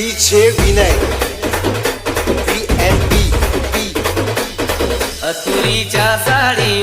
વી છે Vinay. V N બી બી અસુરી ચા સાડી